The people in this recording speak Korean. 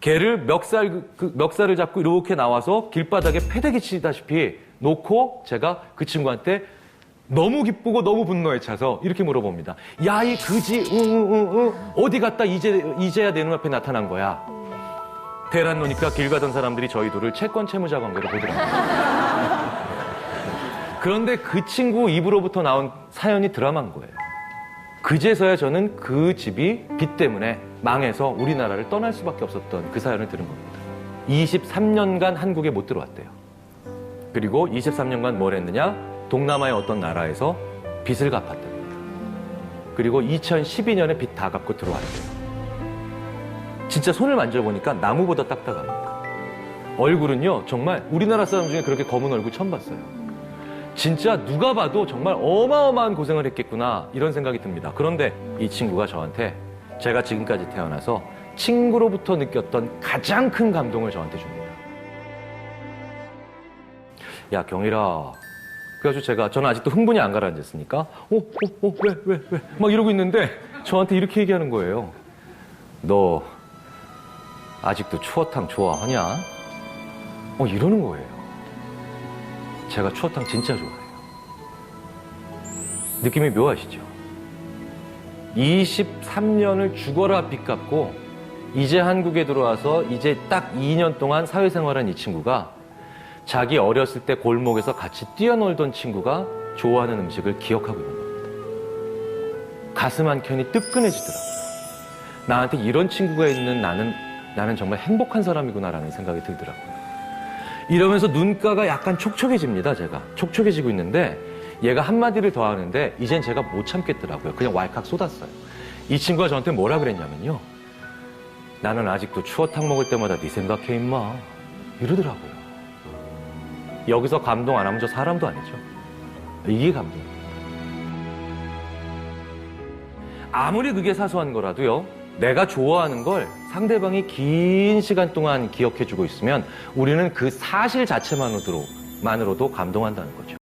개를 멱살 그- 그 멱살을 잡고 이렇게 나와서 길바닥에 패대기 치다시피 놓고 제가 그 친구한테 너무 기쁘고 너무 분노에 차서 이렇게 물어봅니다. 야 이 그지 응응 응 어디 갔다 이제 이제야 내 눈앞에 나타난 거야. 대란 노니까 길 가던 사람들이 저희 둘을 채권 채무자 관계로 보더라고요. 그런데 그 친구 입으로부터 나온 사연이 드라마인 거예요. 그제서야 저는 그 집이 빚 때문에 망해서 우리나라를 떠날 수밖에 없었던 그 사연을 들은 겁니다. 23년간 한국에 못 들어왔대요. 그리고 23년간 뭘 했느냐? 동남아의 어떤 나라에서 빚을 갚았답니다. 그리고 2012년에 빚 다 갚고 들어왔대요. 진짜 손을 만져보니까 나무보다 딱딱합니다. 얼굴은요, 정말 우리나라 사람 중에 그렇게 검은 얼굴 처음 봤어요. 진짜 누가 봐도 정말 어마어마한 고생을 했겠구나 이런 생각이 듭니다. 그런데 이 친구가 저한테 제가 지금까지 태어나서 친구로부터 느꼈던 가장 큰 감동을 저한테 줍니다. 야 경일아. 그래가지고 제가 저는 아직도 흥분이 안 가라앉았으니까 어, 어, 어, 왜, 왜, 왜? 막 이러고 있는데 저한테 이렇게 얘기하는 거예요. 너 아직도 추어탕 좋아하냐? 어 이러는 거예요. 제가 추어탕 진짜 좋아해요. 느낌이 묘하시죠? 23년을 죽어라 빚 갚고 이제 한국에 들어와서 이제 딱 2년 동안 사회생활한 이 친구가 자기 어렸을 때 골목에서 같이 뛰어놀던 친구가 좋아하는 음식을 기억하고 있는 겁니다. 가슴 한 켠이 뜨끈해지더라고요. 나한테 이런 친구가 있는 나는 나는 정말 행복한 사람이구나라는 생각이 들더라고요. 이러면서 눈가가 약간 촉촉해집니다, 제가. 촉촉해지고 있는데 얘가 한마디를 더 하는데 이젠 제가 못 참겠더라고요. 그냥 왈칵 쏟았어요. 이 친구가 저한테 뭐라 그랬냐면요. 나는 아직도 추어탕 먹을 때마다 네 생각해 임마. 이러더라고요. 여기서 감동 안 하면 저 사람도 아니죠. 이게 감동. 아무리 그게 사소한 거라도요. 내가 좋아하는 걸 상대방이 긴 시간 동안 기억해주고 있으면 우리는 그 사실 자체만으로도 만으로도 감동한다는 거죠.